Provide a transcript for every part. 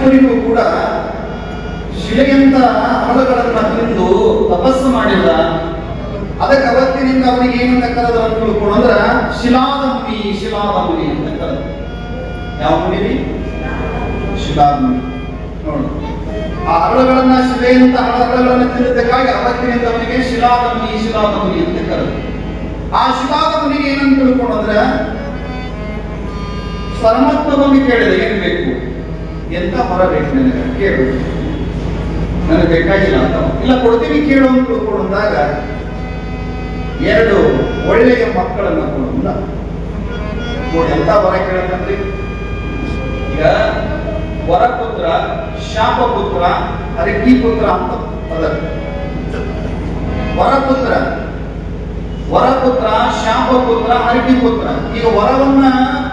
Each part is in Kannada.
ಇದುವರೆಗೂ ಕೂಡ ಶಿಲೆಯಂತ ಅಮಲಗಳನ್ನ ತಿಂದು ತಪಸ್ಸು ಮಾಡಿಲ್ಲ. ಅದಕ್ಕೆ ಅವತ್ತಿನಿಂದ ಅವನಿಗೆ ಏನಂತ ಕರೆದ ಅಂತ ತಿಳ್ಕೊಂಡು ಅಂದ್ರ, ಶಿಲಾದಂಬಿ ಶಿಲಾದಂಬಿ ಅಂತ ಕರೆದ ಯಾವ ಮುನಿ ಶಿಲಾದಂಬಿ. ನೋಡಿ. ಆ ಹರಳುಗಳನ್ನ ಶಿಲೆಯಂತ ಹರಳುಗಳನ್ನ ತಿನ್ನದಕ್ಕಾಗಿ ಅವತ್ತಿನಿಂದ ಅವನಿಗೆ ಶಿಲಾದಂಬಿ ಶಿಲಾದಂಬಿ ಅಂತ ಕರೆದ ಆ ಶಿಲಾದ ಮುನಿಗೆ ಏನಂತ ತಿಳ್ಕೊಂಡ್ರೆ ಸರ್ಮತ್ವವನ್ನು ಕೇಳಿದ ಏನ್ ಬೇಕು? ಎಂತ ಹೊರ ಬೇಕು ನನಗೆ? ಕೇಳು. ನನಗೆ ಬೇಕಾಗಿಲ್ಲ ಅಂತ. ಇಲ್ಲ ಕೊಡ್ತೀವಿ ಕೇಳು ಅಂತ ಕೊಡುವಾಗ ಎರಡು ಒಳ್ಳೆಯ ಮಕ್ಕಳನ್ನ ಕೊಡುವುದ ನೋಡಿ, ಎಂತ ವರ ಕೇಳತ್ತಂದ್ರಿ ಈಗ ವರಪುತ್ರ, ಶಾಪಪುತ್ರ ಹರಕಿ ಪುತ್ರ ಅಂತ ಅದ ವರಪುತ್ರ ವರಪುತ್ರ, ಶಾಪಪುತ್ರ ಹರಕಿ ಪುತ್ರ ಈಗ ವರವನ್ನ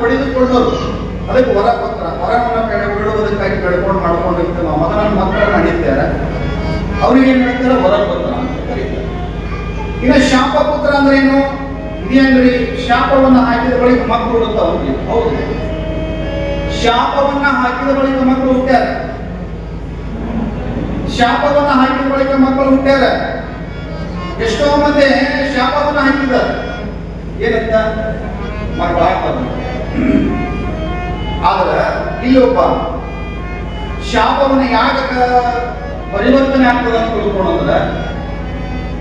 ಪಡೆದುಕೊಳ್ಳೋರು. ಅದಕ್ಕೆ ಹೊರ ಪತ್ರ ಹೊರವನ್ನು ಕಡೆ ಬಿಡುವುದಕ್ಕಾಗಿ ಬೆಳ್ಕೊಂಡು ಮಾಡ್ಕೊಂಡಿರ್ತೀವಿ. ನಾವು ಮಗನ ಮಕ್ಕಳ ನಡೀತಾರೆ ಅವ್ರಿಗೆ ಏನ್ ಹೇಳ್ತಾರೆ? ಹೊರ ಅಂತ ಇನ್ನು ಶಾಪ ಪುತ್ರ ಅಂದ್ರೆ ಏನು? ಇದೇನ್ರಿ ಶಾಪವನ್ನ ಹಾಕಿದ ಬಳಿಕ ಮಕ್ಕಳು ಹುಡುಕ್ತಾವನ್ರಿ ಹೌದು. ಶಾಪವನ್ನ ಹಾಕಿದ ಬಳಿಕ ಮಕ್ಕಳು ಹುಟ್ಟ್ಯಾರ. ಶಾಪವನ್ನ ಹಾಕಿದ ಬಳಿಕ ಮಕ್ಕಳು ಹುಟ್ಟ್ಯಾರ. ಎಷ್ಟೋ ಮಂದಿ ಶಾಪವನ್ನ ಹಾಕಿದ್ದಾರೆ. ಏನಂತ? ಮಕ್ಕಳು ಆದ್ರೆ ಇಲ್ಲಿ ಒಬ್ಬ ಶಾಪವನ್ನ ಯಾಕ ಪರಿವರ್ತನೆ ಆಗ್ತದೆ ಅಂತ ತಿಳ್ಕೊಂಡ್ರೆ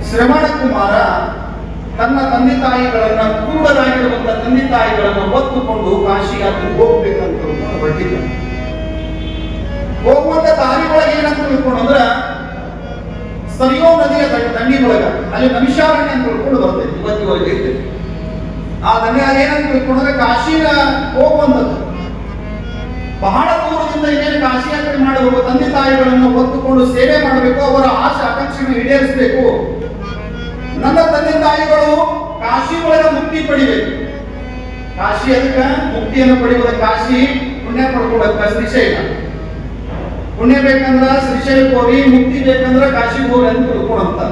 ಶ್ರವಣ ಕುಮಾರ ತನ್ನ ತಂದೆ ತಾಯಿಗಳನ್ನ ಕೂಡಲಾಗಿರುವಂತ ತಂದೆ ತಾಯಿಗಳನ್ನ ಒತ್ತುಕೊಂಡು ಕಾಶಿ ಯಾತ್ರೆ ಹೋಗ್ಬೇಕಂತ ಹೊರಟಿದ್ದ ಹೋಗುವಂತ ದಾರಿ ಒಳಗೆ ಏನಂತ ತಿಳ್ಕೊಂಡ್ರ ಸರಿಯೋ ನದಿಯ ದಂಡಿ- ಒಳಗ ಅಲ್ಲಿ ನಮಿಷಾರಣ್ಯ ಅಂತ ತಿಳ್ಕೊಂಡು ಬರ್ತೈತಿ ಇವತ್ತಿವರೆಗೆ ಆ ದಂಡೆ ಏನಂತ ತಿಳ್ಕೊಂಡ್ರೆ ಕಾಶಿನ ಹೋಗುವಂಥದ್ದು. ಬಹಳ ದೂರದಿಂದ ಇನ್ನೇನು ಕಾಶಿ ಯಾತ್ರೆ ಮಾಡುವ ತಂದೆ ತಾಯಿಗಳನ್ನು ಹೊತ್ತುಕೊಂಡು ಸೇವೆ ಮಾಡಬೇಕು, ಅವರ ಆಶೆ ಆಕಾಂಕ್ಷೆಯನ್ನು ಈಡೇರಿಸಬೇಕು. ನನ್ನ ತಂದೆ ತಾಯಿಗಳು ಕಾಶಿ ಒಳಗ ಮುಕ್ತಿ ಪಡಿಬೇಕು. ಕಾಶಿ ಅದಕ್ಕೆ ಮುಕ್ತಿಯನ್ನು ಪಡೆಯುವುದ ಕಾಶಿ ಪುಣ್ಯ ಪಡ್ಕೊಳಕ ಶ್ರೀಶೈಲ. ಪುಣ್ಯ ಬೇಕಂದ್ರ ಶ್ರೀಶೈಲಕ್ಕೆ ಹೋಗಿ ಮುಕ್ತಿ ಬೇಕಂದ್ರ ಕಾಶಿಗೆ ಹೋಗಿ ಅಂತ ತಿಳ್ಕೊಂಡಂತ.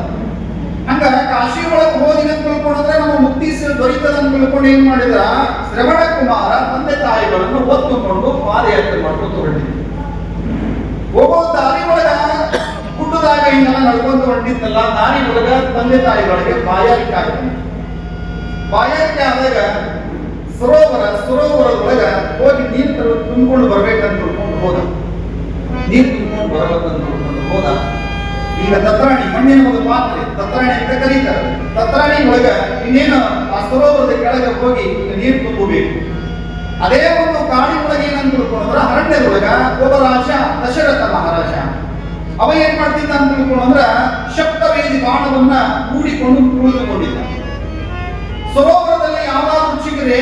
ಹಂಗ ಕಾಶಿ ಒಳಗೆ ಅಂತ ತಿಳ್ಕೊಂಡ್ರೆ ನಮ್ಮ ಮುಕ್ತಿ ದೊರೀತದ ತಿಳ್ಕೊಂಡು ಏನ್ ಮಾಡಿದ್ರ ಶ್ರವಣ ಕುಮಾರ ತಂದೆ ತಾಯಿಗಳನ್ನು ಒತ್ತುಕೊಂಡು ಪಾದಯಾತ್ರೆ ಮಾಡ್ಕೊಂಡು ಹೊರಟಿದ್ರು. ಹೋಗೋ ದಾರಿ ಒಳಗ ಗುಡ್ಡದಾಗ ಹಿಂಗೆಲ್ಲ ನಡ್ಕೊಂತ ಹೊರಟಿದ್ದಲ್ಲ ದಾರಿ ಒಳಗ ತಂದೆ ತಾಯಿಗಳಿಗೆ ಬಾಯಾರಿಕೆ ಆಗ್ತದೆ ಬಾಯಾರಿಕೆ ಆದಾಗ ಸರೋವರ ಒಳಗ ಹೋಗಿ ನೀರು ತುಂಬಿಕೊಂಡು ಬರ್ಬೇಕಂತ ತಿಳ್ಕೊಂಡು ಹೋದ. ನೀರು ತುಂಬಿಕೊಂಡು ಬರ್ಬೇಕಂತ ತಿಳ್ಕೊಂಡು ಹೋದ. ಈಗ ತತ್ರಾಣಿ ಮಣ್ಣಿನ ಒಂದು ಪಾತ್ರೆ ತತ್ರಾಣಿ ಅಂತ ಕರೀತಾರೆ. ತತ್ರಾಣಿ ಒಳಗ ಇನ್ನೇನು ಆ ಸರೋವರದ ಕೆಳಗೆ ಹೋಗಿ ನೀರು ತುಂಬಬೇಕು. ಅದೇ ಒಂದು ಕಾಡಿನೊಳಗೆ ಏನಂತ ತಿಳ್ಕೊಂಡ್ರ ಅರಣ್ಯದೊಳಗ ಒಬ್ಬ ದಶರಥ ಮಹಾರಾಜ. ಅವ ಏನ್ ಮಾಡ್ತಿದ್ದ ಅಂತ ತಿಳ್ಕೊಂಡ್ರ ಶಕ್ತವೇದಿ ಬಾಣವನ್ನ ಕೂಡಿಕೊಂಡು ಕುಳಿತುಕೊಂಡಿದ್ದ. ಸರೋವರದಲ್ಲಿ ಯಾವ್ದಾದ್ರು ಚಿಗುರೆ,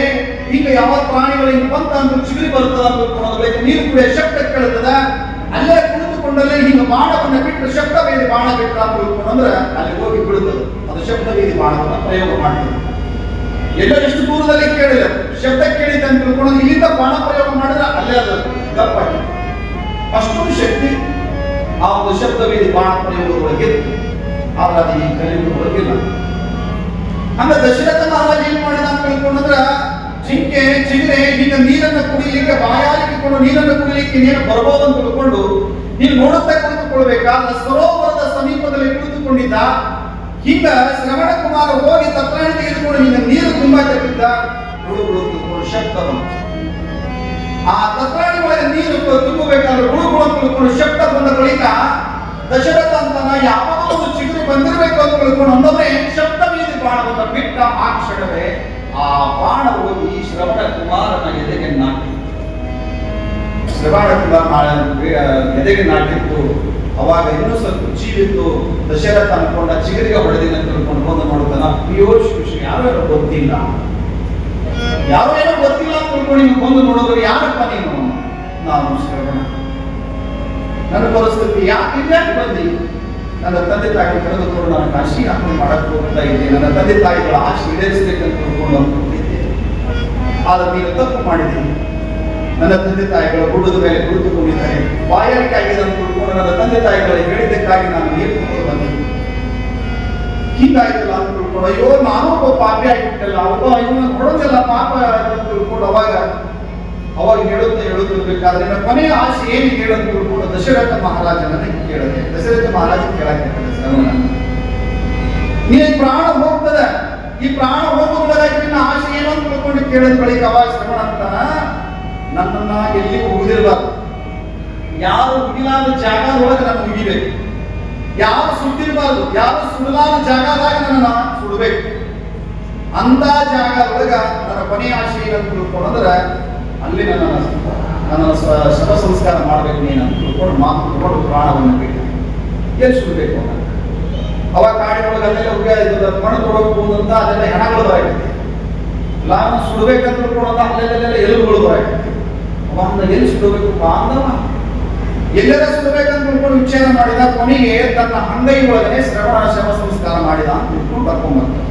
ಈಗ ಯಾವ ಪ್ರಾಣಿಗಳಿಗೆ ಬಂತ ಅಂತ ಚಿಗುರಿ ಬರ್ತದ ಅಂತ ನೀರು ಕೂಡ ಶಕ್ತ ಕೇಳ್ತದ? ಅಲ್ಲೇ ಕುಳಿತುಕೊಂಡಲ್ಲೇ ಈಗ ಬಾಣವನ್ನ ಬಿಟ್ಟು ಶಕ್ತವೇದಿ ಬಾಣ ಬಿಟ್ಟ ಅಲ್ಲಿ ಹೋಗಿ ಬಿಡುತ್ತದೆ ಅದು ಶಕ್ತವೇದಿ ಬಾಣವನ್ನ ಪ್ರಯೋಗ ಮಾಡ್ತದೆ. ಎಲ್ಲ ಎಷ್ಟು ದೂರದಲ್ಲಿ ಕೇಳಿದ ಶಬ್ದ ಕೇಳಿದ ಅಂತ ತಿಳ್ಕೊಂಡು ಇಲ್ಲಿಂದ ಬಾಣ ಪ್ರಯೋಗ ಮಾಡಿದ್ರೆ ಅಲ್ಲೇ ಅದು ಗಪ್ಪಾಗಿ ಅಷ್ಟೊಂದು ಶಕ್ತಿ ಆ ಒಂದು ಶಬ್ದ ಶಬ್ದವೇದಿ ಬಾಣ ಪ್ರಯೋಗದೊಳಗೆ ಆದ್ರೆ ಅದು ಈ ಕಲಿಯುಗದೊಳಗಿಲ್ಲ ಅಂದ್ರೆ ದಶರಥ ಮಹಾರಾಜ ಏನ್ ಮಾಡಿದ ಅಂತ ತಿಳ್ಕೊಂಡಂದ್ರ ಜಿಂಕೆ ಚಿಗರೆ, ಈಗ ನೀರನ್ನ ಕುಡಿಲಿಕ್ಕೆ ಬಾಯಾರಿಕೆ ಕೊಂಡು ನೀರನ್ನು ಕುಡಿಯಲಿಕ್ಕೆ ನೀರು ಬರಬಹುದು ಅಂತ ತಿಳ್ಕೊಂಡು ನೀನು ನೋಡುತ್ತಾ ಕುಳಿತುಕೊಳ್ಬೇಕಾದ ಸರೋವರದ ಸಮೀಪದಲ್ಲಿ ಕುಳಿತುಕೊಂಡಿದ್ದ ಹಿಂಗ ಶ್ರವಣ ಕುಮಾರ ಹೋಗಿ ತತ್ರಾಣಿ ತೆಗೆದುಕೊಂಡು ನಿನ್ನ ನೀರು ತುಂಬಾ ಕಟ್ಟಿದ್ದ ಬಂತು ಆ ತತ್ರಾಣಿ ಒಳಗೆ ನೀರು ತುಂಬಬೇಕಾದ್ರೆ ಹುಡುಗುಳು ತಿಳ್ಕೊಂಡು ಶಬ್ದ ಬಂದ ಬಳಿಕ ದಶರಥ ಅಂತನ ಯಾವುದೋ ಒಂದು ಚಿಗುರು ಬಂದಿರಬೇಕು ಅಂತ ತಿಳ್ಕೊಂಡು ಅಂದವೇ ಶಬ್ದ ಮೀರಿ ಬಾಣವನ್ನು ಬಿಟ್ಟ ಆ ಕ್ಷಣವೇ ಆ ಬಾಣ ಹೋಗಿ ಶ್ರವಣ ಕುಮಾರನ ಎದೆಗೆ ನಾಟಿ ನಾ- ಎದೆಗೆ ನಾಟಿತ್ತು ಅವಾಗ ಇನ್ನೂ ಸ್ವಲ್ಪ ಜೀವಿತ್ತು ದಶರಥ ಅನ್ಕೊಂಡ, ಚಿಗರಿಗೆ ಹೊಡೆದಿನ ತಿಳ್ಕೊಂಡು ಬಂದು ನೋಡ್ತಾನ ಪಿಯೋಶ್ ಖುಷಿ ಯಾರು ಗೊತ್ತಿಲ್ಲ. ಏನೋ ಗೊತ್ತಿಲ್ಲ ತಿಳ್ಕೊಂಡು ನೀವು ಬಂದು ನೋಡಿದ್ರೆ ಯಾರಪ್ಪ ನೀನು? ನಾನು ಶ್ರವಣ. ನನ್ನ ಪರಿಸ್ಥಿತಿ ಯಾಕೆ ಇದ್ಯಾಕೆ ಬಂದಿ? ನನ್ನ ತಂದೆ ತಾಯಿ ಕರೆದುಕೊಂಡು ನಾನು ಕಾಶಿ ಯಾಕೆ ಮಾಡಕ್ ಹೋಗ್ತಾ ಇದ್ದೆ. ನನ್ನ ತಂದೆ ತಾಯಿಗಳ ಆಶೆ ಈಡೇರಿಸಬೇಕಂತ ತಿಳ್ಕೊಂಡು ಅನ್ಕೊಂಡಿದ್ದೆ ಆದ್ರೆ ನೀನು ತಪ್ಪು ಮಾಡಿದ್ದೀನಿ ನನ್ನ ತಂದೆ ತಾಯಿಗಳ ಗುಡ್ಡದ ಮೇಲೆ ಕುಳಿತುಕೊಂಡಿದ್ದಾರೆ. ಬಾಯಾರಿಕೆ ನಾನು ಕುಳಿತುಕೊಂಡು ನನ್ನ ತಂದೆ ತಾಯಿಗಳಿಗೆ ಹೇಳಿದ್ದಕ್ಕಾಗಿ ನಾನು ನೀರು ತಗೊಂಡು ಬಂದೆ. ಹೀಗಾಯ್ತಲ್ಲ ಅಂತ ತಿಳ್ಕೊಂಡು, ಅಯ್ಯೋ, ನಾನು ಒಬ್ಬ ಪಾಪಿ ಆಗಿಬಿಟ್ಟಲ್ಲ, ಒಬ್ಬ ಇವನ ಕೊಡೋದಿಲ್ಲ, ಪಾಪ ಅಂತ ತಿಳ್ಕೊಂಡು ಅವಾಗ ಅವಾಗ ಹೇಳುತ್ತಾ ಹೇಳುತ್ತಿರ್ಬೇಕಾದ್ರೆ ನನ್ನ ಕೊನೆಯ ಆಸೆ ಏನು ಹೇಳಂತ ತಿಳ್ಕೊಂಡು ದಶರಥ ಮಹಾರಾಜನನ್ನ ಕೇಳಿದೆ. ದಶರಥ ಮಹಾರಾಜ ಕೇಳಕ್ಕೆ ನೀನು ಪ್ರಾಣ ಹೋಗ್ತದೆ. ಈ ಪ್ರಾಣ ಹೋಗುವುದರಾಗಿ ನಿನ್ನ ಆಸೆ ಏನು ಅಂತ ತಿಳ್ಕೊಂಡು ಕೇಳಿದ ಬಳಿಕ ಅವಾಗ ಶ್ರವಣ ಅಂತಾನ ನನ್ನನ್ನ ಎಲ್ಲಿ ಹೋಗಿರ್ಬಾರ್ದು ಯಾರು ಜಾಗ ಜಾಗದೊಳಗೆ ನಾನು ಉಗಿಬೇಕು ಯಾರು ಸುಟ್ಟಿರ್ಬಾರ್ದು? ಯಾರು ಸುಡಲಾದ ಜಾಗದಾಗ ನನ್ನ ಸುಡಬೇಕು. ಅಂತ ಜಾಗದೊಳಗ ನನ್ನ ಕೊನೆಯ ಆಸೆ ಏನಂತ ತಿಳ್ಕೊಂಡ್ರೆ ಅಲ್ಲಿ ನನ್ನ ನನ್ನ ಶವ ಸಂಸ್ಕಾರ ಮಾಡ್ಬೇಕು ನೀನು ಅಂತ ತಿಳ್ಕೊಂಡು ಮಾತು ತಿಳ್ಕೊಂಡು ಪ್ರಾಣವನ್ನು ಬಿಟ್ಟು ಎಲ್ಲಿ ಸುಡಬೇಕು ಅವಾಗ ಕಾಡಿನೊಳಗೆ ಅಲ್ಲೆಲ್ಲ ಇದ್ದ ಮಣ್ಣು ತೊಡಬೇಕು ಅಂತ ಅದೆಲ್ಲ ಹೆಣಗಳು ಬರಾಗಿದೆ ನಾನು ಸುಡಬೇಕಂತ ತಿಳ್ಕೊಂಡಂತ ಅಲ್ಲೆಲ್ಲ ಎಲುಬುಗಳು ಬರಾಕೈತಿ ಅಂದ ಎಲ್ಲಿ ಸುಡಬೇಕು ಅಂದವ ಎಲ್ಲರ ಸುಡಬೇಕಂತ ತಿಳ್ಕೊಂಡು ವಿಚಾರ ಮಾಡಿದ ಕೊನೆಗೆ ತನ್ನ ಅಂಗೈ ಒಳಗನೆ ಶ್ರವಣ ಶವ ಸಂಸ್ಕಾರ ಮಾಡಿದ ಅಂತ ತಿಳ್ಕೊಂಡು ಕರ್ಕೊಂಡ್ ಬರ್ತಾನೆ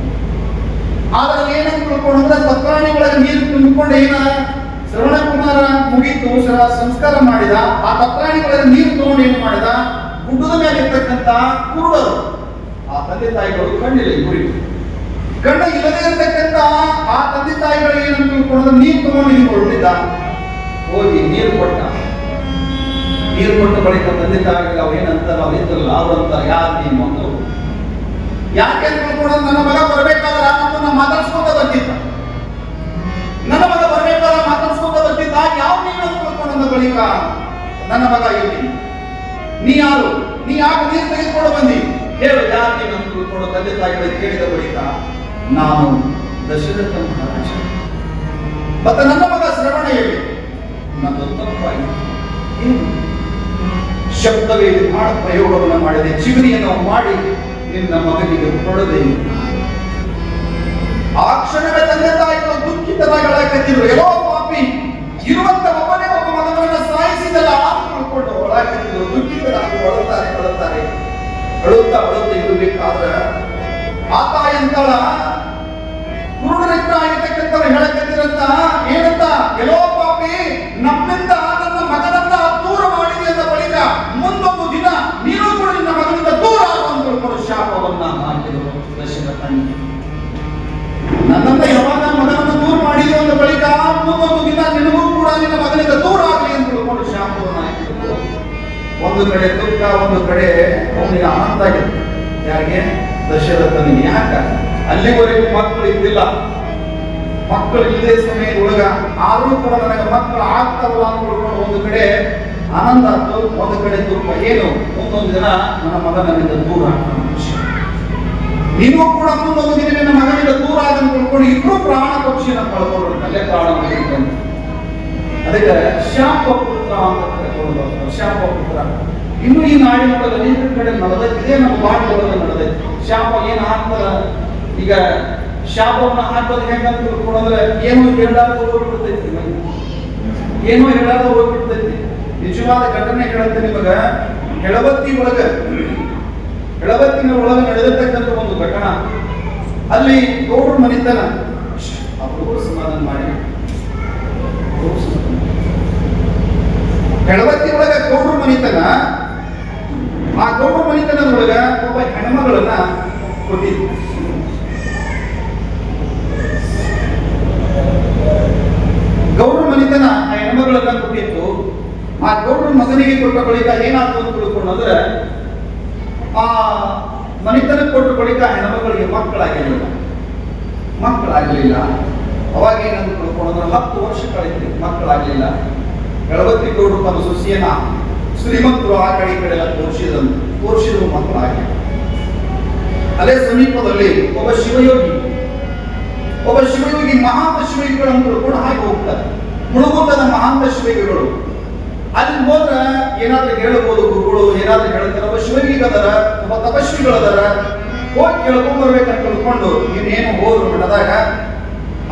ಆದ್ರೆ ಏನಂತ ತಿಳ್ಕೊಂಡ್ರೆ ಒಳಗೆ ನೀರು ತುಂಬಿಕೊಂಡು ಏನ? ಶ್ರವಣ ಕುಮಾರ ಮುಗಿತು ಸಂಸ್ಕಾರ ಮಾಡಿದ. ಆ ಒಳಗೆ ನೀರು ತಗೊಂಡು ಏನು ಮಾಡಿದ? ಗುಡ್ಡದ ಮೇಲೆ ಇರ್ತಕ್ಕಂತ ಕುರುಡರು. ಆ ತಂದೆ ತಾಯಿಗಳು ಕಣ್ಣಿಲ್ಲ ಗುರಿ ಕಣ್ಣ ಇಲ್ಲದೆ ಇರತಕ್ಕಂತ ಆ ತಂದೆ ತಾಯಿಗಳಿಗೆ ಏನಂತ ತಿಳ್ಕೊಂಡ್ರೆ ನೀರು ತಗೊಂಡು ಹಿಂಗೆ ಹೊರಟಿದ್ದ ಹೋಗಿ ನೀರು ಕೊಟ್ಟ. ನೀರು ಕೊಟ್ಟ ಬಳಿಕ ತಂದೆ ತಾಯಿಗೆ ಅವ್ರು ಏನಂತಾರ ಅವ್ರು ಇದ್ರಲ್ಲ ಅಂತಾರೆ, ಯಾರು ನೀನು? ಮಗು ಯಾಕೆ ಅಂತ ತಿಳ್ಕೊಂಡ್ರೆ ನನ್ನ ಮಗ ಬರಬೇಕಾದ್ರೆ ನಮ್ಮನ್ನ ಮಾತಾಡ್ಸ್ಕೊಂತ ಬಂದಿದ್ದ. ನನ್ನ ಮಗ ಬರಬೇಕಾದ್ರೆ ಮಾತಾಡ್ಸ್ಕೊಂತ ಬಂದಿದ್ದ. ಯಾವ ನೀನು ಅಂತ ತಿಳ್ಕೊಂಡ ಬಳಿಕ, ನನ್ನ ಮಗ ಇಲ್ಲಿ. ನೀ ಯಾರು? ನೀ ಯಾಕೆ ನೀರು ತೆಗೆದುಕೊಂಡು ಬಂದಿ? ಹೇಳು, ಯಾರು ನೀನು ಅಂತ ತಿಳ್ಕೊಂಡು ತಂದೆ ತಾಯಿಗಳಿಗೆ ಕೇಳಿದ ಬಳಿಕ, ನಾನು ದಶರಥ ಮಹಾರಾಜ. ಮತ್ತೆ ನನ್ನ ಮಗ ಶ್ರವಣ ಎಲ್ಲಿ ನನ್ನದು ತಪ್ಪಾಯಿತು ಏನು ಶಬ್ದವೇ ಮಾಡ ಪ್ರಯೋಗವನ್ನು ಮಾಡಿದೆ. ಜೀವನಿಯನ್ನು ಮಾಡಿ ನಿನ್ನ ಮಗನಿಗೆ ಕೊಡದೆ ಆ ಕ್ಷಣವೇ ತಂದೆ ತಾಯಿಗಳು ದುಃಖಿತರಾಗಳಾಕತ್ತಿದ್ರು ಎಲ್ಲೋ ಪಾಪಿ, ಇರುವಂತ ಒಬ್ಬನೇ ಒಬ್ಬ ಮಗನನ್ನು ಸಾಯಿಸಿದಲ್ಲ ಅಂತ ತಿಳ್ಕೊಂಡು ಒಳಗಾಕತ್ತಿದ್ರು ದುಃಖಿತರಾಗಿ ಬಳುತ್ತಾರೆ ಅಳುತ್ತಾರೆ ಅಳುತ್ತಾ ಅಳುತ್ತಾ ಇರಬೇಕಾದ್ರ ಆ ತಾಯಿ ಅಂತಳ ಕುರುಡರಿದ್ರ ಆಗಿರ್ತಕ್ಕಂಥವ್ರು ಏನಂತ? ಎಲ್ಲೋ ಪಾಪಿ ನಮ್ಮಿಂದ ನನ್ನ ಮಗನನ್ನ ದೂರ ಮಾಡಿದೆ ಅಂತ ಬಳಿಕ ಮುಂದೊಂದು ದಿನ ನೀನು ಕೂಡ ನಿನ್ನ ಮಗನಿಂದ ದೂರ ಆಗುವಂತ ಶಾಪವನ್ನ ಹಾಕಿದರು ದಶರಥನಿಗೆ ನನ್ನನ್ನ ಯಾವಾಗ ಮಗನನ್ನು ದೂರ ಮಾಡಿದೆ ಅಂತ ಬಳಿಕ ಮುಂದೊಂದು ದಿನ ನಿನಗೂ ಕೂಡ ನಿನ್ನ ಮಗನಿಂದ ದೂರ ಆಗಲಿ ಅಂತ ತಿಳ್ಕೊಂಡು ಶಾಪವನ್ನು ಹಾಕಿದ್ರು ಒಂದು ಕಡೆ ದುಃಖ, ಒಂದು ಕಡೆ ಅವನಿಗೆ ಆನಂದ ಆಗಿತ್ತು. ಯಾರಿಗೆ? ದಶರಥನಿಗೆ ಯಾಕ? ಅಲ್ಲಿವರೆಗೂ ಮಕ್ಕಳು ಇದ್ದಿಲ್ಲ. ಮಕ್ಕಳು ಇಲ್ಲೇ ಸಮಯದ ಒಳಗ ಆದರೂ ಕೂಡ ನನಗೆ ಮಕ್ಕಳು ಆಗ್ತಾವಲ್ಲ ಅಂತ ತಿಳ್ಕೊಂಡು ಒಂದು ಕಡೆ ಆನಂದ ಆಯ್ತು ಒಂದು ಕಡೆ ದುಃಖ. ಏನು? ಮುಂದೊಂದು ದಿನ ನನ್ನ ಮಗ ನನ್ನಿಂದ ದೂರ ಆಗ್ತಾನೆ. ನೀನು ಕೂಡ ಮುಂದೊಂದು ದಿನ ನನ್ನ ಮಗನಿಂದ ದೂರ ಅಂತ ತಿಳ್ಕೊಂಡು ಇಬ್ರು ಪ್ರಾಣ ಪಕ್ಷಿಯನ್ನ ಕಳ್ಕೊಂಡು ಅಲ್ಲೇ ಪ್ರಾಣ ಅದಕ್ಕೆ ಶಾಪ ಪುತ್ರ ಅಂತ ಶಾಪ ಪುತ್ರ. ಇನ್ನು ಈ ನಾಡಿನೊಳಗೆ ಅನೇಕ ಕಡೆ ನಡೆದೈತೆ. ಇದೇ ನಮ್ಮ ಭಾರತದೊಳಗೆ ನಡೆದೈತೆ. ಶಾಪ ಏನ್ ಆಗ್ತದ ಈಗ ಶಾಪವನ್ನ ಹಾಕೋದು ಹೆಂಗಂತ ತಿಳ್ಕೊಂಡ್ರೆ ಏನು ಹೇಳಾರ್ದ ಹೋಗ್ಬಿಡ್ತೈತಿ ಏನು ಹೇಳಾರ್ದ ಹೋಗ್ಬಿಡ್ತೈತಿ. ನಿಜವಾದ ಘಟನೆ ಹೇಳುತ್ತೆ ನಿಮಗ. ಹೆಳವತ್ತಿ ಒಳಗ ಹೆಳವತ್ತಿನ ಒಳಗ ನಡೆದಿರ್ತಕ್ಕಂಥ ಒಂದು ಘಟನ. ಅಲ್ಲಿ ಗೌಡ್ರ ಮನಿತನ. ಸಮಾಧಾನ ಮಾಡಿ. ಹೆಳವತ್ತಿ ಒಳಗ ಗೌಡ್ರ ಮನಿತನ. ಆ ಗೌಡ್ರ ಮನಿತನದೊಳಗ ಒಬ್ಬ ಹೆಣ್ಮಗಳನ್ನ ಕೊಟ್ಟಿದ್ರು ಗೌಡ್ರ ಮನಿತನ ಆ ಹೆಣ್ಮಗಳನ್ನ ಕೊಟ್ಟಿತ್ತು ಆ ಗೌಡ್ರ ಮಗನಿಗೆ ಕೊಟ್ಟ ಬಳಿಕ ಏನಾದರೂ ಅಂತ ಆ ಮನಿತನ ಕೊಟ್ಟ ಬಳಿಕ ಹೆಣ್ಮಗಳಿಗೆ ಮಕ್ಕಳಾಗಿರಲಿಲ್ಲ. ಮಕ್ಕಳಾಗಲಿಲ್ಲ ಅವಾಗ ಏನಂತ ತಿಳ್ಕೊಂಡ್ರೆ, ಹತ್ತು ವರ್ಷ ಕಳೆದ್ರಿ ಮಕ್ಕಳಾಗಲಿಲ್ಲ. ಎಳವತ್ತಿ ಗೌಡ್ರು ತಮ್ಮ ಸೊಸೆಯನ್ನ ಶ್ರೀಮಂತರು ಆ ಕಡೆ ಈ ಕಡೆ ಎಲ್ಲ ತೋರಿಸಿದಂತೆ ತೋರಿಸಿದ್ರು ಮಕ್ಕಳಾಗಿ. ಅಲ್ಲೇ ಸಮೀಪದಲ್ಲಿ ಒಬ್ಬ ಶಿವಯೋಗಿ ಒಬ್ಬ ಶಿವಯೋಗಿ ಮಹಾಂತ ಶಿವಯೋಗಿಗಳನ್ನು ಕೂಡ ಹಾಗೆ ಹೋಗ್ತಾರೆ. ಮುಳುಗುತ್ತದ ಮಹಾಂತ ಶಿವಯೋಗಿಗಳು. ಅಲ್ಲಿ ಹೋದ್ರ ಏನಾದ್ರೂ ಹೇಳಬಹುದು ಗುರುಗಳು ಏನಾದ್ರೂ ಹೇಳ್ತಾರೆ ಒಬ್ಬ ಶಿವಯೋಗಿಗದಾರ ಒಬ್ಬ ತಪಸ್ವಿಗಳದಾರ ಹೋಗಿ ಕೇಳ್ಕೊಂಡ್ ಬರ್ಬೇಕಂತ ತಿಳ್ಕೊಂಡು ಇನ್ನೇನು ಹೋದ್ರು ಮಠದಾಗ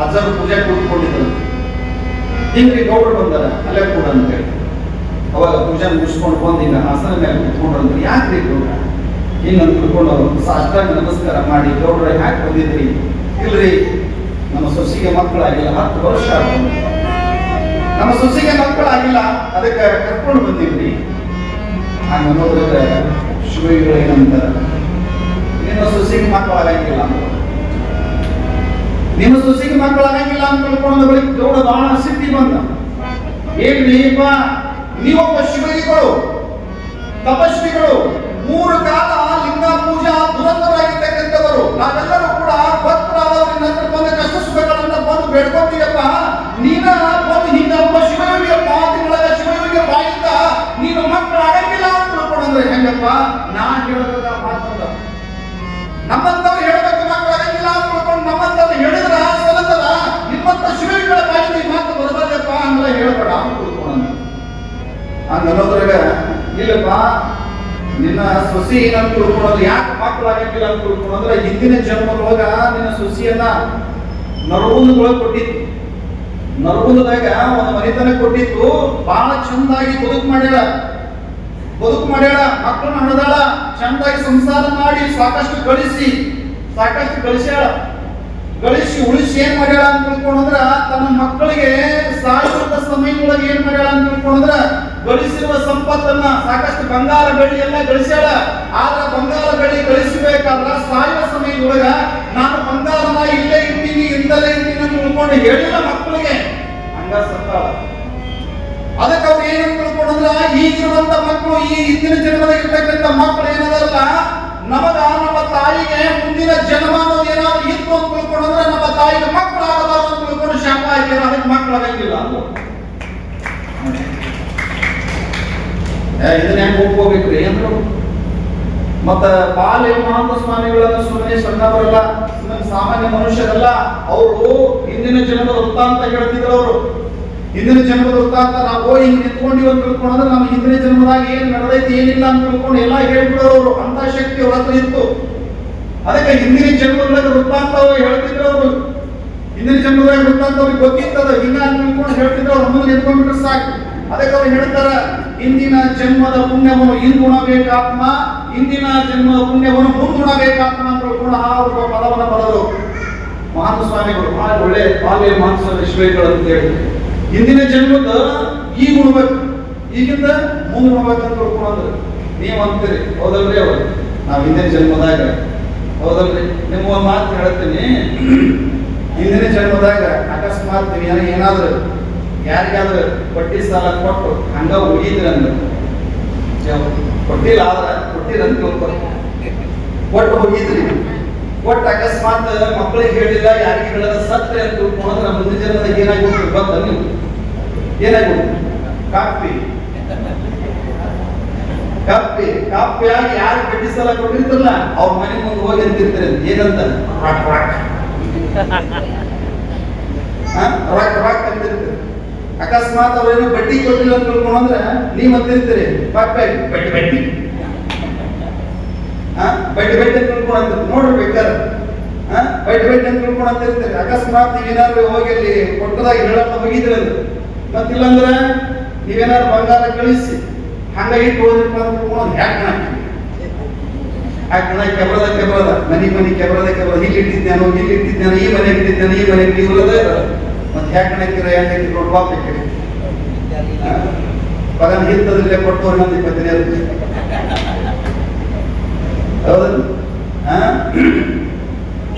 ಅಜ್ಜರ ಪೂಜೆ ಕೂತ್ಕೊಂಡಿದ್ರು. ಹಿಂಗ್ರಿ ಗೌಡ್ರು ಬಂದಾರ, ಅಲ್ಲೇ ಕೂಡ ಅಂತ ಹೇಳಿ. ಅವಾಗ ಪೂಜೆ ಮುಗಿಸ್ಕೊಂಡು ಬಂದು ಈಗ ಹಾಸನ ಮೇಲೆ ಕೂತ್ಕೊಂಡ್ರು ಅಂದ್ರೆ ಯಾಕ್ರಿ ಗೌಡ್ರ? ಹಿಂಗ ತಿಳ್ಕೊಂಡು ಸಾಷ್ಟಾಂಗ ನಮಸ್ಕಾರ ಮಾಡಿ, ಗೌಡ್ರ ಯಾಕೆ ಬಂದಿದ್ರಿ? ಇಲ್ರಿ, ನಮ್ಮ ಸೊಸಿಗೆ ಮಕ್ಕಳಾಗಿಲ್ಲ ಹತ್ತು ವರ್ಷ ನಮ್ಮ ಸೊಸೆಗೆ ಮಕ್ಕಳಾಗಿಲ್ಲ ಅದಕ್ಕೆ ಕರ್ಕೊಂಡು ಬಂದಿವ್ರಿ ಹಂಗ ನೋಡಿದ್ರೆ ಶಿವಗಳು ಏನಂತಾರ? ನಿಮ್ಮ ಸೊಸೆಗೆ ಮಕ್ಕಳು ಆಗಂಗಿಲ್ಲ ನಿಮ್ಮ ಸೊಸೆಗೆ ಮಕ್ಕಳಾಗಂಗಿಲ್ಲ ಅಂತ ತಿಳ್ಕೊಂಡ ಬಳಿಕ ದೊಡ್ಡ ಬಹಳ ಸಿದ್ಧಿ ಬಂದ. ಏನ್ರಿಪ್ಪ ನೀವೊಬ್ಬ ಶಿವಯುಗಳು ತಪಸ್ವಿಗಳು, ಮೂರು ಕಾಲ ಲಿಂಗ ಪೂಜಾ ದುರಂತರಾಗಿರ್ತಕ್ಕಂಥವರು, ನಾವೆಲ್ಲರೂ ಕೂಡ ಭಕ್ತರಾದವರು ನಂತರ ಬಂದ ಕಷ್ಟ ಸುಖಗಳನ್ನ ಬಂದು ಬೇಡ್ಕೊತೀಯಪ್ಪ ನೀನ ತಿಳ್ಕೊಂಡ್ರೆ ಹೆಂಗಪ್ಪ? ನಾ ಹೇಳೋದ ಮಾತಲ್ಲ. ನಮ್ಮಂತವ್ರು ಹೇಳಬೇಕು ಮಾತ್ರ ಆಗಂಗಿಲ್ಲ ಅಂತ ನಮ್ಮಂತವ್ರು ಹೇಳಿದ್ರ ಸಲತದ ನಿಮ್ಮಂತ ಶಿವಗಳ ಬಾಯಿ ಮಾತು ಬರಬಾರ್ದಪ್ಪ ಅಂದ್ರೆ ಹೇಳ್ಬೇಡ ಅಂತ ತಿಳ್ಕೊಂಡು ಹಂಗ ಅನ್ನೋದ್ರಾಗ ಇಲ್ಲಪ್ಪ, ನಿನ್ನ ಸೊಸಿ ಏನಂತ ತಿಳ್ಕೊಳೋದು ಯಾಕೆ ಮಕ್ಕಳಾಗಂಗಿಲ್ಲ ಅಂತ ತಿಳ್ಕೊಳಂದ್ರೆ ಹಿಂದಿನ ಜನ್ಮದೊಳಗ ನಿನ್ನ ಸೊಸಿಯನ್ನ ನರಗುಂದದೊಳಗೆ ಕೊಟ್ಟಿತ್ತು. ನರಗುಂದದಾಗ ಒಂದು ಮನೆತನ ಕೊಟ್ಟಿತ್ತು. ಬಹಳ ಚಂದಾಗಿ ಬದುಕು ಮಾಡ್ಯಾಳ. ಬದುಕು ಮಾಡ್ಯಾಳ, ಮಕ್ಕಳನ್ನ ಹಣದಾಳ, ಚಂದಾಗಿ ಸಂಸಾರ ಮಾಡಿ ಸಾಕಷ್ಟು ಗಳಿಸಿ, ಸಾಕಷ್ಟು ಗಳಿಸ್ಯಾಳ. ಗಳಿಸಿ, ಉಳಿಸಿ ಏನ್ ಮಾಡ್ಯಾಳ ಅಂತ ತಿಳ್ಕೊಂಡ್ರ, ತನ್ನ ಮಕ್ಕಳಿಗೆ ಸಾಯುವಂತ ಸಮಯದೊಳಗೆ ಏನ್ ಮಾಡ್ಯಾಳ ಅಂತ ತಿಳ್ಕೊಂಡ್ರ, ಗಳಿಸಿರುವ ಸಂಪತ್ತನ್ನ ಸಾಕಷ್ಟು ಬಂಗಾರ ಬೆಳ್ಳಿ ಎಲ್ಲ ಗಳಿಸ್ಯಾಳ. ಆದ್ರ ಬಂಗಾರ ಬೆಳ್ಳಿ ಗಳಿಸಬೇಕಾದ್ರ ಸಾಯುವ ಸಮಯದೊಳಗ ನಾನು ಬಂಗಾರನ ಇಲ್ಲೇ ಇರ್ತೀನಿ, ಇಂದಲೇ ಇರ್ತೀನಿ ಅಂತ ತಿಳ್ಕೊಂಡು ಹೇಳಿಲ್ಲ ಮಕ್ಕಳಿಗೆ. ಹಂಗ ಸತ್ತಾಳ. ಈಗಿರುವಂತ ಮಕ್ಕಳು ಈ ಹಿಂದಿನ ಜನ್ಮದಲ್ಲಿ ಇರ್ತಕ್ಕಂಥ ಮಕ್ಕಳು ಏನದಲ್ಲ, ನಮಗ ನಮ್ಮ ತಾಯಿಗೆ ಮುಂದಿನ ಜನ್ಮ ಅನ್ನೋದು ಏನಾದ್ರು ಇತ್ತು ಅಂತ ತಿಳ್ಕೊಂಡ್ರೆ ನಮ್ಮ ತಾಯಿಗೆ ಮಕ್ಕಳು ಆಗಬಾರ್ದು ಅಂತ ತಿಳ್ಕೊಂಡು ಶಾಪ ಆಗಿದೆ ಅದಕ್ಕೆ ಮಕ್ಕಳು ಆಗಂಗಿಲ್ಲ ಇದನ್ನ ಹೆಂಗ್ ಒಪ್ಕೋಬೇಕ್ರಿ ಅಂದ್ರು? ಮತ್ತ ಬಾಲ್ಯ ಮಹಾಂತ ಸ್ವಾಮಿಗಳನ್ನು ಸುಮ್ಮನೆ ಸಣ್ಣವರಲ್ಲ ಸಾಮಾನ್ಯ ಮನುಷ್ಯರಲ್ಲ, ಅವರು ಹಿಂದಿನ ಜನ್ಮದ ವೃತ್ತಾಂತ ಹೇಳ್ತಿದ್ರು ಅವರು. ಹಿಂದಿನ ಜನ್ಮದ ವೃತ್ತಾಂತ ನಾವು ಹಿಂಗೆ ನಿಂತ್ಕೊಂಡಿವಿ ಅಂತ ತಿಳ್ಕೊಂಡ್ರೆ ನಮ್ಮ ಹಿಂದಿನ ಜನ್ಮದಾಗ ಏನ್ ನಡೆದೈತಿ, ಏನಿಲ್ಲ ಅಂತ ತಿಳ್ಕೊಂಡು ಎಲ್ಲ ಹೇಳ್ಬಿಡೋರು ಅಂತ ಶಕ್ತಿ ಅವ್ರ ಇತ್ತು. ಅದಕ್ಕೆ ಹಿಂದಿನ ಜನ್ಮದಾಗ ವೃತ್ತಾಂತ ಹೇಳ್ತಿದ್ರು ಅವರು. ಹಿಂದಿನ ಜನ್ಮದಾಗ ವೃತ್ತಾಂತ ಅವ್ರಿಗೆ ಗೊತ್ತಿತ್ತದ ಹಿಂಗ ಅಂತ ತಿಳ್ಕೊಂಡು ಹೇಳ್ತಿದ್ರು ಅವ್ರು. ಮುಂದೆ ನಿಂತ್ಕೊಂಡ್ಬಿಟ್ರೆ ಸಾಕು. ಅದಕ್ಕೆ ಅವ್ರು ಹೇಳ್ತಾರ ಇಂದಿನ ಜನ್ಮದ ಪುಣ್ಯವನ್ನು ಹಿಂದುಣಬೇಕಾತ್ಮ ಇಂದಿನ ಜನ್ಮದ ಪುಣ್ಯವನ್ನು ಮುಂದುಣಬೇಕಾತ್ಮ ಅಂತ ತಿಳ್ಕೊಂಡು ಆ ಒಬ್ಬ ಪದವನ್ನು ಬರೆದರು. ಮಹಾನ್ ಸ್ವಾಮಿಗಳು ಬಹಳ ಒಳ್ಳೆ ಬಾಲ್ಯ ಮಹಾನ್ ಸ್ವಾಮಿ ಶ್ರೀಗಳು ಅಂತ ಹೇಳಿ ಹಿಂದಿನ ಜನ್ಮದ ಈಗ ಉಣ್ಬೇಕು ಈಗಿಂದ ಮುಂದೆ ಉಣ್ಬೇಕಂತ ತಿಳ್ಕೊಂಡ್ರು ನೀವು ಅಂತೀರಿ, ಹೌದಲ್ರಿ ಅವ್ರು? ನಾವು ಹಿಂದಿನ ಜನ್ಮದಾಗ, ಹೌದಲ್ರಿ? ನಿಮ್ಮ ಒಂದು ಮಾತು ಹೇಳ್ತೀನಿ. ಹಿಂದಿನ ಜನ್ಮದಾಗ ಅಕಸ್ಮಾತ್ ನೀವು ಏನೋ ಏನಾದ್ರು, ಯಾರಿಗಾದ್ರೂ ಬಡ್ಡಿ ಸಾಲ ಕೊಟ್ಟು ಹಂಗ ಉಳಿದ್ರಿ ಅಂದ್ರೆ ಕೊಟ್ಟಿಲ್ಲ ಆದ್ರೆ ಕೊಟ್ಟಿರಂತ ಅಂತ ಕೊಟ್ಟು ಹೋಗಿದ್ರಿ. ಕೊಟ್ಟು ಅಕಸ್ಮಾತ್ ಮಕ್ಕಳಿಗೆ ಹೇಳಿಲ್ಲ, ಯಾರಿಗೆ ಹೇಳದ ಸತ್ಯ ಅಂತ ತಿಳ್ಕೊಂಡ್ರೆ ನಮ್ಮ ಮುಂದಿನ ಜನ್ಮದಾಗ ಏನಾಗ್ಬಿಟ್ಟು ಗೊತ್ತ ನೀವು ಏನಾಗ್ಬಿಟ್ಟು ಕಾಪಿ ಕಾಪಿ ಕಾಪಿ ಆಗಿ ಯಾರು ಸಲ ಕೊಟ್ಟಿರ್ತಲ್ಲ ಅವ್ರ ಮನೆ ಮುಂದೆ ಹೋಗಿ ಅಂತಿರ್ತಾರೆ ಏನಂತ? Rock rock? ರಾಕ್ ರಾಕ್ ಅಂತಿರ್ತಾರೆ. ಅಕಸ್ಮಾತ್ ಅವ್ರೇನು ಬಡ್ಡಿ ಕೊಟ್ಟಿಲ್ಲ ಅಂತ ತಿಳ್ಕೊಂಡ್ರೆ ನೀವ್ ಅಂತಿರ್ತೀರಿ. ಬಡ್ಡಿ ಬಡ್ಡಿ ಬಡ್ಡಿ ಬಡ್ಡಿ ತಿಳ್ಕೊಂಡ್ ನೋಡ್ರಿ ಬೇಕಾದ್ರೆ ಬೈಟ್ ಬಡ್ಡಿ ಅಂತ ತಿಳ್ಕೊಳಂತ ಅಂತಿರ್ತೀರಿ ಅಕಸ್ಮಾತ್ ನೀವೇನಾದ್ರು ಹೋಗಿ ಅಲ್ಲಿ ಕೊಟ್ಟದಾಗ ಹೇಳಪ್ಪ ಹೋಗಿದ್ರೆ ಮತ್ತಿಲ್ಲಂದ್ರೆ ನೀವೇನಾದ್ರು ಬಂಗಾರ ಕಳಿಸಿ. ಹಂಗ ಇಟ್ಟು ಹೋದ್ರಪ್ಪ ಅಂತ ತಿಳ್ಕೊಳೋದು ಹ್ಯಾಕ್ ಆ ಕಣ ಕೆಬರದ ಕೆಬರದ, ಮನಿ ಮನಿ ಕೆಬರದ ಕೆಬರದ. ಇಲ್ಲಿ ಇಟ್ಟಿದ್ದೇನೋ ಇಲ್ಲಿ ಇಟ್ಟಿದ್ದೇನೋ ಈ ಮನೆ ಇಟ್ಟಿದ್ದೇನೋ ಈ ಮನೆ ಇಟ್ಟಿರೋದೇ ಮತ್ತೆ ಹ್ಯಾಕ್ ಕಣಕ್ಕಿರ ಯಾಕೆ ದೊಡ್ಡ ಬಾಪ್ ಹಾಕಿರಿ ಪದನ ಹಿಂತದಲ್ಲೇ ಕೊಟ್ಟು ನಂದು ಇಪ್ಪತ್ತನೇ ಹೌದಲ್ಲ?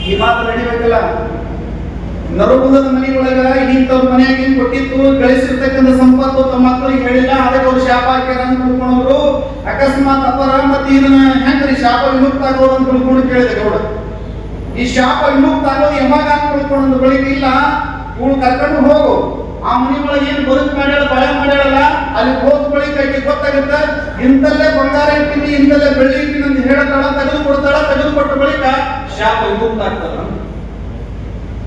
ಈ ಮಾತು ನಡಿಬೇಕಲ್ಲ? ನರಗುಂದದ ಮನೆಯೊಳಗ ಇಂಥವ್ರ ಮನೆಯಾಗಿ ಕೊಟ್ಟಿತ್ತು? ಗಳಿಸಿರ್ತಕ್ಕಂಥ ಸಂಪತ್ತು ತಮ್ಮ ಮಕ್ಕಳಿಗೆ ಹೇಳಿಲ್ಲ, ಅದಕ್ಕೆ ಅವ್ರು ಶಾಪ ಹಾಕ್ಯಾರ ಅಂತ ಅಕಸ್ಮಾತ್ ಅಪರ ಮತ್ತೆ ಇದನ್ನ ಹೆಂಗ್ರಿ? ಶಾಪ ವಿಮುಕ್ತ ಆಗೋದು ಅಂತ ತಿಳ್ಕೊಂಡು ಕೇಳಿದೆ ಗೌಡ. ಈ ಶಾಪ ವಿಮುಕ್ತ ಆಗೋದು ಯಾವಾಗ ಅಂತ ತಿಳ್ಕೊಂಡು ಬಳಿಕ ಇಲ್ಲ, ಇವಳು ಕರ್ಕೊಂಡು ಹೋಗು. ಆ ಮನೆ ಒಳಗೆ ಏನು ಬದುಕು ಮಾಡ್ಯಾಳ ಭಯ ಮಾಡ್ಯಾಳಲ್ಲ, ಅಲ್ಲಿ ಹೋದ ಬಳಿಕ ಗೊತ್ತಾಗುತ್ತೆ ಇಂತಲ್ಲೇ ಬಂಗಾರ ಇಟ್ಟಿನಿ ಇಂತಲ್ಲೇ ಬೆಳ್ಳಿ ಇಟ್ಟಿನಿ ಅಂತ ಹೇಳ್ತಾಳ ತೆಗೆದು ಕೊಡ್ತಾಳ, ತೆಗೆದು ಕೊಟ್ಟ ಬಳಿಕ ಶಾಪ ವಿಮುಕ್ತ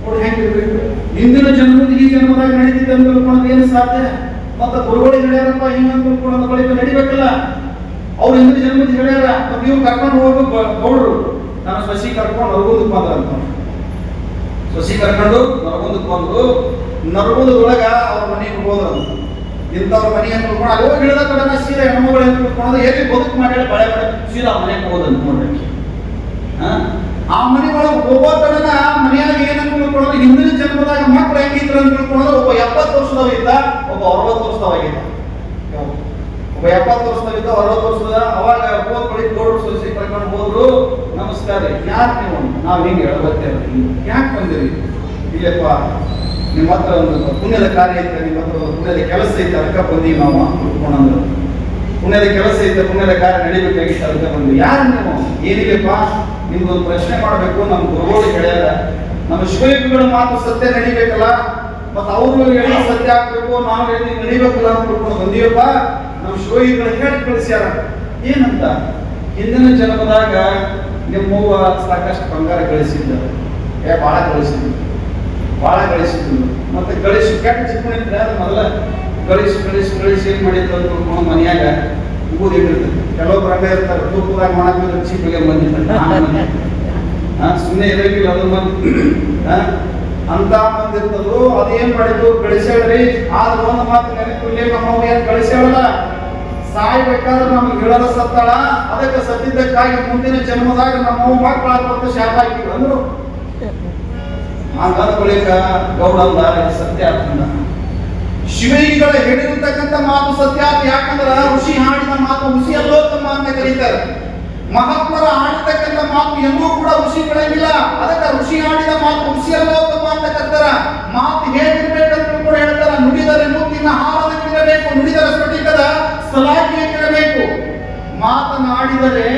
ನೋಡಿ ಹೆಂಗಿರ್ಬೇಕು. ಹಿಂದಿನ ಜನ್ಮದ ಈ ಜನ್ಮದಾಗ ನಡೀತಿದ್ದೆ ಅಂತ ತಿಳ್ಕೊಳ್ಳೋದು ಏನು ಸಾಧ್ಯ? ಮತ್ತೆ ಗುರುಗಳಿಗೆ ಹೇಳ್ಯಾರಪ್ಪ, ಹಿಂಗ ತಿಳ್ಕೊಳ್ಳೋದು ಬಳಿಕ ನಡಿಬೇಕಲ್ಲ. ಅವ್ರು ಹಿಂದಿನ ಜನ್ಮದ ಹೇಳ್ಯಾರ ನೀವು ಕರ್ಕೊಂಡು ಹೋಗು, ಬ- ಗೌಡ್ರು ನಾನು ಸಸಿ ಕರ್ಕೊಂಡು ನರಗುಂದಕ್ಕೆ ಬಂದ್ರ ಅಂತ. ಸಸಿ ಕರ್ಕೊಂಡು ನರಗುಂದಕ್ಕೆ ಬಂದ್ರು. ನರಗುಂದದೊಳಗ ಅವ್ರ ಮನೆಗೆ ಹೋದ್ರು ಇಂಥವ್ರ ಮನೆ ಅಂತ ತಿಳ್ಕೊಂಡು ಅಲ್ಲಿ ಹೋಗಿ ಹಿಡಿದ ಕಡೆ ಸೀರೆ ಹೆಣ್ಮಗಳು ಅಂತ ತಿಳ್ಕೊಂಡು ಎಲ್ಲಿ ಬದುಕು ಮಾಡಿ ಬಳೆ ಬಳೆ ಸೀದಾ ಮನೆಗೆ ಹೋದಂತ ನೋಡ್ರಿ ಆ? ಆ ಒಳಗೆ ಹೋಗೋ ತಡನ ಮನೆಯಾಗ ಏನಂತ ತಿಳ್ಕೊಳ್ಳೋದು? ಹಿಂದಿನ ಜನ್ಮದಾಗ ಮಕ್ಕಳು ಹೆಂಗಿದ್ರು ಅಂತ ತಿಳ್ಕೊಳ್ಳೋದು? ಒಬ್ಬ ಎಪ್ಪತ್ತು ವರ್ಷದವ ಒಬ್ಬ ಅರವತ್ತು ವರ್ಷದವ ಒಬ್ಬ ಎಪ್ಪತ್ತು ವರ್ಷದವ ಇದ್ದ ಅರವತ್ತು ವರ್ಷದ ಅವಾಗ ಬಳಿ ದೊಡ್ಡ ಸೊಸಿ ಕರ್ಕೊಂಡು ಹೋದ್ರು. ನಮಸ್ಕಾರ ಯಾಕೆ ನೀವು ನಾವು ಹಿಂಗೆ ಹೇಳ್ಬರ್ತೇವೆ ಯಾಕೆ ಬಂದಿರಿ? ಇಲ್ಲಪ್ಪ. ನಿಮ್ಮ ಹತ್ರ ಒಂದು ಪುಣ್ಯದ ಕಾರ್ಯ ಐತೆ ನಿಮ್ಮ ಹತ್ರ ಒಂದು ಪುಣ್ಯದ ಕೆಲಸ ಐತೆ ಅದಕ್ಕೆ ಬಂದೀವಿ ನಾವು ಅಂದ್ರು ಪುಣ್ಯದ ಕೆಲಸ ಐತೆ ಪುಣ್ಯದ ಕಾರ್ಯ ನಡಿಬೇಕಾಗಿತ್ತು, ಅದಕ್ಕೆ ಬಂದ್ವಿ ಯಾರು ನೀವು? ಏನಿಲ್ಲಪ್ಪ ನಿಮ್ಗೊಂದು ಪ್ರಶ್ನೆ ಮಾಡಬೇಕು, ನಮ್ಮ ಗುರುಗಳು ಹೇಳ್ಯಾರ, ನಮ್ಮ ಶಿವಯೋಗಿಗಳ ಮಾತು ಸತ್ಯ ನಡಿಬೇಕಲ್ಲ, ಮತ್ತು ಅವರು ಹೇಳಿ ಸತ್ಯ ಆಗ್ಬೇಕು, ನಾವು ಹೇಳಿ ನಡಿಬೇಕಲ್ಲ ಅಂತ ತಿಳ್ಕೊಂಡು ಬಂದೀವಪ್ಪ, ನಮ್ಮ ಶಿವಯೋಗಿಗಳು ಹೇಳಿ ಕಳಿಸ್ಯಾರ. ಏನಂತ? ಹಿಂದಿನ ಜನ್ಮದಾಗ ನಿಮ್ಮವ್ವ ಸಾಕಷ್ಟು ಬಂಗಾರ ಗಳಿಸಿದ್ದರು ಏ ಭಾಳ ಗಳಿಸಿದ್ರು ಭಾಳ ಗಳಿಸಿದ್ರು ಮತ್ತೆ ಗಳಿಸಿ ಕೆಟ್ಟ ಚಿಕ್ಕಣಿದ್ರೆ ಅದು ಮೊದಲ ಗಳಿಸಿ ಗಳಿಸಿ ಗಳಿಸಿ ಏನು ಮಾಡಿದ್ರು ಅಂತ ಮನ್ಯಾಗ? ಊದಿಟ್ಟಿರ್ತದೆ ಕೆಲವೊಬ್ರು ಹಂಗೆ ಇರ್ತಾರೆ ತುಪ್ಪದಾಗ ಮಾಡಕ್ಕೆ ಚೀಪಿಗೆ ಬಂದಿರ್ತಾರೆ ಸುಮ್ಮನೆ ಇರಂಗಿಲ್ಲ ಅದು ಮಂದಿ ಅಂತ ಮಂದಿ ಇರ್ತದು ಅದೇನ್ ಮಾಡಿದ್ರು ಗಳಿಸ್ಯಾಳ್ರಿ ಆದ್ರೆ ಒಂದು ಮಾತು ನೆನಪಿಲ್ಲ ನಮ್ಮವ್ವ ಏನ್ ಗಳಿಸ್ಯಾಳಲ್ಲ ಸಾಯ್ಬೇಕಾದ್ರೆ ನಮ್ಗೆ ಹೇಳದ ಸತ್ತಾಳ, ಅದಕ್ಕೆ ಸತ್ತಿದ್ದಕ್ಕಾಗಿ ಮುಂದಿನ ಜನ್ಮದಾಗ ನಮ್ಮ ಮಕ್ಕಳ ಶಾಪ ಹಾಕಿ ಅಂದ್ರು. ಹಂಗಾದ ಬಳಿಕ ಗೌಡ ಅಂದ ಇದು ಸತ್ಯ ಅಂತಂದ ಶಿವೈಗಳ ಹೇಳಿರ್ತಕ್ಕಂಥ ಮಾತು ಸತ್ಯ ಯಾಕಂದ್ರೆ ಋಷಿ ಹಾಡಿದ ಮಾತು ಋಷಿ ಅಲ್ಲೋತ್ತಮ ಅಂತ ಕರೀತಾರೆ. ಮಹಾತ್ಮರ ಹಾಡಿರ್ತಕ್ಕಂಥ ಮಾತು ಎಲ್ಲೂ ಕೂಡ ಋಷಿ ಬೆಳಗಿಲ್ಲ ಅದಕ್ಕೆ ಋಷಿ ಆಡಿದ ಮಾತು ಋಷಿ ಅಲ್ಲೋತ್ತಮ ಅಂತ ಕರ್ತಾರ. ಮಾತು ಹೇಗಿರ್ಬೇಕಂತ ಕೂಡ ಹೇಳ್ತಾರ, ನುಡಿದರೆ ಮುತ್ತಿನ ಹಾರದಂಗಿರಬೇಕು ನುಡಿದರೆ ಸ್ಫಟಿಕದ ಸಲಾಕಿಯಂಗಿರಬೇಕು ಮಾತನಾಡಿದರೆ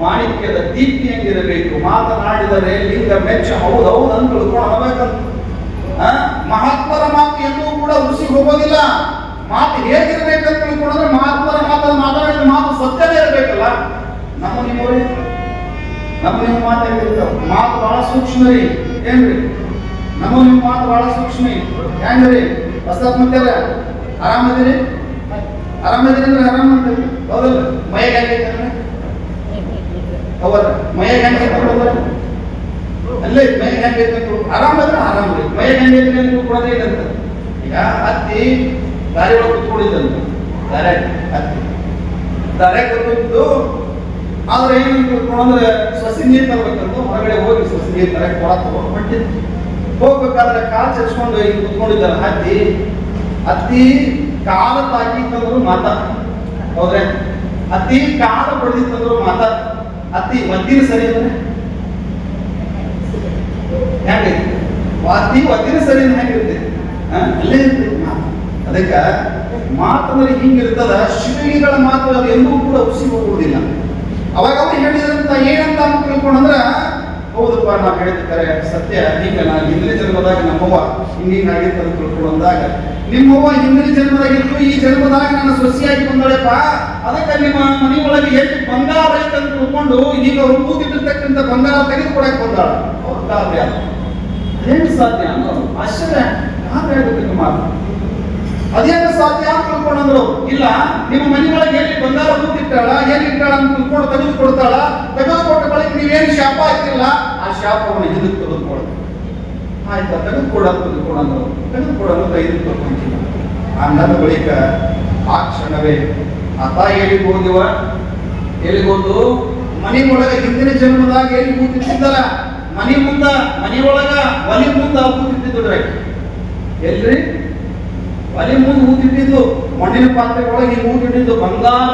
ಮಾಣಿಕ್ಯದ ದೀಪ್ತಿಯಂಗಿರಬೇಕು ಮಾತನಾಡಿದರೆ ಲಿಂಗ ಮೆಚ್ಚ. ಹೌದು ಹೌದು ಅಂತ ತಿಳ್ಕೊಂಡು? ಮಹಾತ್ಮರ ಮಾತು ಎಂದೂ ಕೂಡ ಉಸಿ ಹೋಗೋದಿಲ್ಲ. ಮಾತು ಹೇಗಿರ್ಬೇಕಂತ ತಿಳ್ಕೊಂಡ್ರೆ ಮಹಾತ್ಮರ ಮಾತನ್ನು ಮಾತಾಡಿದ ಮಾತು ಸತ್ಯನೇ ಇರಬೇಕಲ್ಲ? ನಮ್ಮ ನಿಮ್ಮವ್ರಿ ನಮ್ಮ ನಿಮ್ಮ ಮಾತು ಮಾತು ಬಹಳ ಸೂಕ್ಷ್ಮ ರೀ. ಏನ್ರಿ? ನಮ್ಮ ನಿಮ್ಮ ಮಾತು ಬಹಳ ಸೂಕ್ಷ್ಮ ಹೆಂಗ್ರಿ? ಬಸಪ್ಪ ಮತ್ತಾರ ಆರಾಮದಿರಿ? ಆರಾಮದಿರಿ ಅಂದ್ರೆ ಆರಾಮ ಅಂತ ಹೌದಲ್ಲ ಹೆಂಗೈತೆ ಅವರ ಮಯ ಹೆಂಗೆ ಅಲ್ಲೇ ಮೈ ಹೆಂಗೆ ಆರಾಮ ಅಂದ್ರೆ ಆರಾಮ ರೀ ಮೈ ಹೆಂಗೈತೆ ಅಂತ ಕೊಡೋದೇ ಇಲ್ಲಂತ ಈಗ ಹತ್ತಿ ದಾರಿ ಒಳಗೆ ಕೂತ್ಕೊಂಡಿದ್ದಂತ ದಾರೆ ಹತ್ತಿ. ದಾರೆ ಕೂತ್ಕೊಂಡು ಆದ್ರೆ ಏನು ಕೂತ್ಕೊಂಡ್ರೆ ಸಸಿ ನೀರು ತರಬೇಕಂತ ಹೊರಗಡೆ ಹೋಗಿ ಸಸಿ ನೀರು ತರ ಕೊಡ ತಗೊಂಡು ಹೊಂಟಿದ್ದು ಹೋಗ್ಬೇಕಾದ್ರೆ ಕಾಲು ಚಚ್ಕೊಂಡು ಹಿಂಗೆ ಕುತ್ಕೊಂಡಿದ್ದಾರ ಹತ್ತಿ. ಅತಿ ಕಾಲ ತಾಕಿತ್ತಂದ್ರು ಮಾತಾ. ಹೌದ್ರೆ? ಅತಿ ಕಾಲ ಬಡ್ದಿತ್ತಂದ್ರು ಮಾತಾ. ಹತ್ತಿ ಮದ್ದಿನ ಸರಿ ಅಂದ್ರೆ? ಹೆಂಗೈತಿ ವಾತಿ ಒತ್ತಿನ ಸರಿ ಹೆಂಗಿರುತ್ತೆ ಅಲ್ಲೇ ಇರ್ತೈತಿ ಅದಕ್ಕೆ ಮಾತಂದ್ರೆ ಹಿಂಗಿರ್ತದ ಶಿವಿಗಳ ಮಾತು ಅದು ಎಂದೂ ಕೂಡ ಉಸಿ ಹೋಗುವುದಿಲ್ಲ. ಅವಾಗ ಅವ್ರು ಹೇಳಿದಂತ ಏನಂತ ಅಂತ ತಿಳ್ಕೊಂಡ್ರ ಹೌದಪ್ಪ, ನಾವು ಹೇಳ್ತಿದ್ದಾರೆ ಸತ್ಯ ಈಗ ನಾ ಹಿಂದಿನ ಜನ್ಮದಾಗ ನಮ್ಮವ್ವ ಹಿಂಗಿಂಗ್ ಆಗಿತ್ತು ಅಂತ ತಿಳ್ಕೊಂಡಾಗ ನಿಮ್ಮವ್ವ ಹಿಂದಿನ ಜನ್ಮದಾಗಿತ್ತು, ಈ ಜನ್ಮದಾಗ ನನ್ನ ಸೊಸಿಯಾಗಿ ಬಂದಳೆಪ್ಪ. ಅದಕ್ಕೆ ನಿಮ್ಮ ಮನೆ ಒಳಗೆ ಎಷ್ಟು ಬಂಗಾರ ಐತೆ ಅಂತ ತಿಳ್ಕೊಂಡು ಈಗ ರೂಪಿಟ್ಟಿರ್ತಕ್ಕಂಥ ಬಂಗಾರ ತೆಗೆದುಕೊಡಕ್ಕೆ ಬಂದಾಳ. ಸಾಧ್ಯ ಅದೇನು ಸಾಧ್ಯ ಅನ್ನೋದು. ಆಶ್ಚರ್ಯ. ಹೇಳ್ಬೇಕು ಮಾತು. ಅದೇನು ಸಾಧ್ಯ ಅಂತ ತಿಳ್ಕೊಂಡ್ರು ಇಲ್ಲ, ನಿಮ್ಮ ಮನೆ ಒಳಗೆ ಎಲ್ಲಿ ಬಂಗಾರ ಕೂತಿಟ್ಟಾಳ, ಎಲ್ಲಿ ಇಟ್ಟಾಳ ಅಂತ ತಿಳ್ಕೊಂಡು ತೆಗೆದುಕೊಡ್ತಾಳ, ತೆಗೆದುಕೊಟ್ಟ ಬಳಿಕ ನೀವೇನು ಶಾಪ ಹಾಕಿಲ್ಲ? ಆ ಶಾಪವನ್ನು ಹಿಂದಕ್ಕೆ ತೆಗೆದುಕೊಡ. ಆಯ್ತಾ, ತೆಗೆದುಕೊಡ ತೆಗೆದುಕೊಡಂದ್ರು ತೆಗೆದುಕೊಡಲು ಕೈದು ಆ ನನ್ನ ಬಳಿಕ ಆ ಕ್ಷಣವೇ ತಾಯಿ ಎಲ್ಲಿಗೆ ಹೋಗಿವ ಎಲ್ಲಿ ಹೋದು ಮನೆ ಒಳಗ ಹಿಂದಿನ ಜನ್ಮದಾಗ ಎಲ್ಲಿ ಕೂತಿದ್ದಲ್ಲ ಮನೆ ಮುಂದ, ಮನೆ ಒಳಗ, ಒಲಿ ಮುಂದ ಕೂತಿದ್ದಿದ್ರಿ ಎಲ್ರಿ? ಒಲಿ ಮುಂದೆ ಊತಿಟ್ಟಿದ್ದು ಮಣ್ಣಿನ ಪಾತ್ರೆ ಒಳಗೆ ಹಿಂಗೆ ಊತಿಟ್ಟಿದ್ದು ಬಂಗಾರ.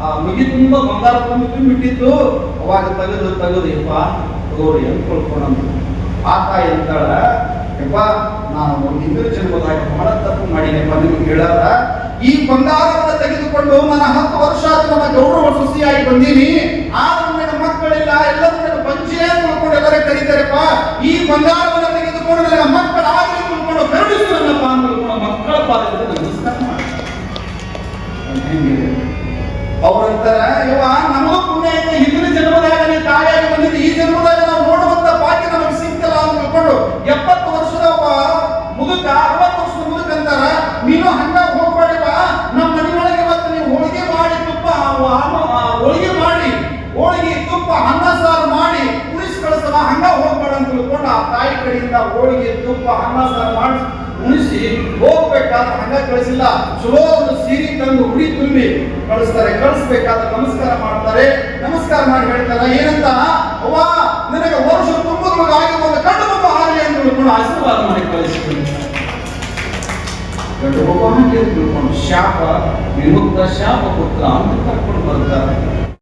ಆ ಮುಗಿ ತುಂಬ ಬಂಗಾರ ತುಂಬಿ ತುಂಬಿಟ್ಟಿದ್ದು ಅವಾಗ ತೆಗೆದು ತೆಗೆದು, ಯಪ್ಪ, ತಗೋರಿ ಅಂತ ತಿಳ್ಕೊಂಡಂತ ಆ ತಾಯಿ ಅಂತಾಳ ಯಪ್ಪ, ನಾನು ಹಿಂದಿನ ಜನ್ಮದಾಗ ಬಹಳ ತಪ್ಪು ಮಾಡಿನಪ್ಪ ನಿಮ್ಗೆ ಹೇಳಾರ. ಈ ಬಂಗಾರವನ್ನು ತೆಗೆದುಕೊಂಡು ನನ್ನ ಹತ್ತು ವರ್ಷ ನನ್ನ ಗೌರವ ಸೃಷ್ಟಿಯಾಗಿ ಬಂದೀನಿ. ಆದ್ರೂ ನನ್ನ ಮಕ್ಕಳಿಲ್ಲ, ಎಲ್ಲರೂ ನನ್ನ ಅಂತ ತಿಳ್ಕೊಂಡು ಎಲ್ಲರೂ ಕರೀತಾರಪ್ಪ. ಈ ಬಂಗಾರವನ್ನು ತೆಗೆದುಕೊಂಡು ನನ್ನ ಮಕ್ಕಳಾಗಲಿ ತಿಳ್ಕೊಂಡು ಕರುಣಿಸು ನನ್ನಪ್ಪ ಅಂತ ಮಕ್ಕಳ ಪಾದದಲ್ಲಿ ನಮಸ್ಕಾರ ಅವ್ರಂತಾರ ಇವ ನಮಗೂ ಪುಣ್ಯ ಐತೆ ಹಿಂದಿನ ಜನ್ಮದಾಗ ನೀ ತಾಯಿಯಾಗಿ ಬಂದಿದ್ದು ಈ ಜನ್ಮದಾಗ ನಾವು ನೋಡುವಂತ ಭಾಗ್ಯ ನಮಗೆ ಸಿಗ್ತಲ್ಲ ಅಂತ ತಿಳ್ಕೊಂಡು ಎಪ್ಪತ್ತು ವರ್ಷದ ಒಬ್ಬ ಮುದುಕ ಅರವತ್ತು ವರ್ಷದ ಮುದುಕ ಅಂತಾರ ನೀನು ಹಂಗ ಹೋಗ್ಬೇಡಿವ ನಮ್ಮ ಮನೆ ಒಳಗೆ ಇವತ್ತು ನೀವು ಹೋಳಿಗೆ ಮಾಡಿ ತುಪ್ಪ ಆ- ಆ- ಆ ಹೋಳಿಗೆ ಮಾಡಿ ಹೋಳಿಗೆ ತುಪ್ಪ ಅನ್ನ ಸಾರು ಮಾಡಿ ಉಳಿಸಿ ಕಳಿಸವ ಹಂಗ ಹೋಗ್ಬೇಡ ಅಂತ ತಿಳ್ಕೊಂಡು ಆ ತಾಯಿ ಕಡೆಯಿಂದ ಹೋಳಿಗೆ ತುಪ್ಪ, ಅನ್ನ, ಸಾರು ಮಾಡಿ ಉಣಿಸಿ ಹೋಗ್ಬೇಕಾದ್ರೆ ಹಂಗ ಕಳಿಸಿಲ್ಲ. ಚಲೋ ಒಂದು ಸೀರೆ ತಂದು ಉಡಿ ತುಂಬಿ ಕಳಿಸ್ತಾರೆ. ಕಳಿಸ್ಬೇಕಾದ್ರೆ ನಮಸ್ಕಾರ ಮಾಡ್ತಾರೆ. ನಮಸ್ಕಾರ ಮಾಡಿ ಹೇಳ್ತಾರೆ, ಏನಂತ? ಅವ್ವ, ನಿನಗೆ ವರ್ಷ ತುಂಬುವುದಾಗಿ ಒಂದು ಕಂಡು ಮಗು ಹಾರಲಿ ಅಂತ ತಿಳ್ಕೊಂಡು ಆಶೀರ್ವಾದ ಮಾಡಿ ಕಳಿಸ್ಕೊಂಡು ಶಾಪ, ವಿಮುಕ್ತ ಶಾಪ ಪುತ್ರ ಅಂತ ಕರ್ಕೊಂಡು ಬರ್ತಾರೆ.